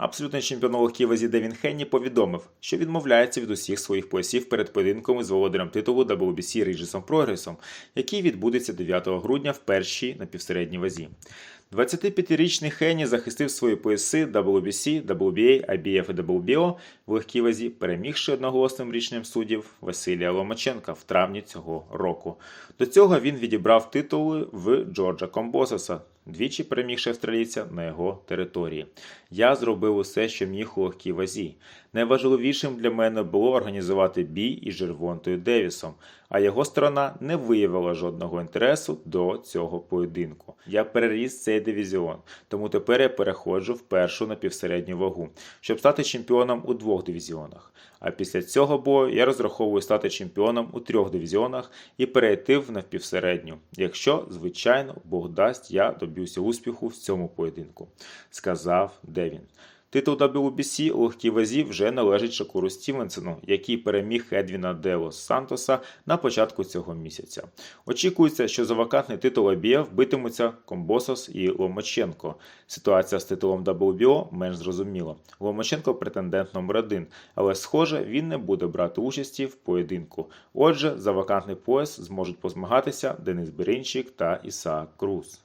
Абсолютний чемпіон у легкій вазі Девін Хенні повідомив, що відмовляється від усіх своїх поясів перед поєдинком із володарем титулу WBC Ріджесом Прогресом, який відбудеться 9 грудня в першій напівсередній вазі. 25-річний Хенні захистив свої пояси WBC, WBA, IBF і WBO в легкій вазі, перемігши одноголосним рішенням суддів Василія Ломаченка в травні цього року. До цього він відібрав титули в Джорджа Комбососа, двічі перемігши австралійця на його території. Я зробив усе, що міг у легкій вазі. Найважливішим для мене було організувати бій із Жервонтою Девісом, а його сторона не виявила жодного інтересу до цього поєдинку. Я переріс цей дивізіон, тому тепер я переходжу в першу напівсередню вагу, щоб стати чемпіоном у двох дивізіонах. А після цього бою я розраховую стати чемпіоном у трьох дивізіонах і перейти в напівсередню, якщо, звичайно, Бог дасть, я доб'юся успіху в цьому поєдинку, сказав Девін. Титул WBC у легкій вазі вже належить Шакуру Стівенсону, який переміг Едвіна Дело Сантоса на початку цього місяця. Очікується, що за вакантний титул IBF битимуться Комбосос і Ломаченко. Ситуація з титулом WBO менш зрозуміла. Ломаченко претендент номер один, але схоже, він не буде брати участі в поєдинку. Отже, за вакантний пояс зможуть позмагатися Денис Беринчик та Ісаак Круз.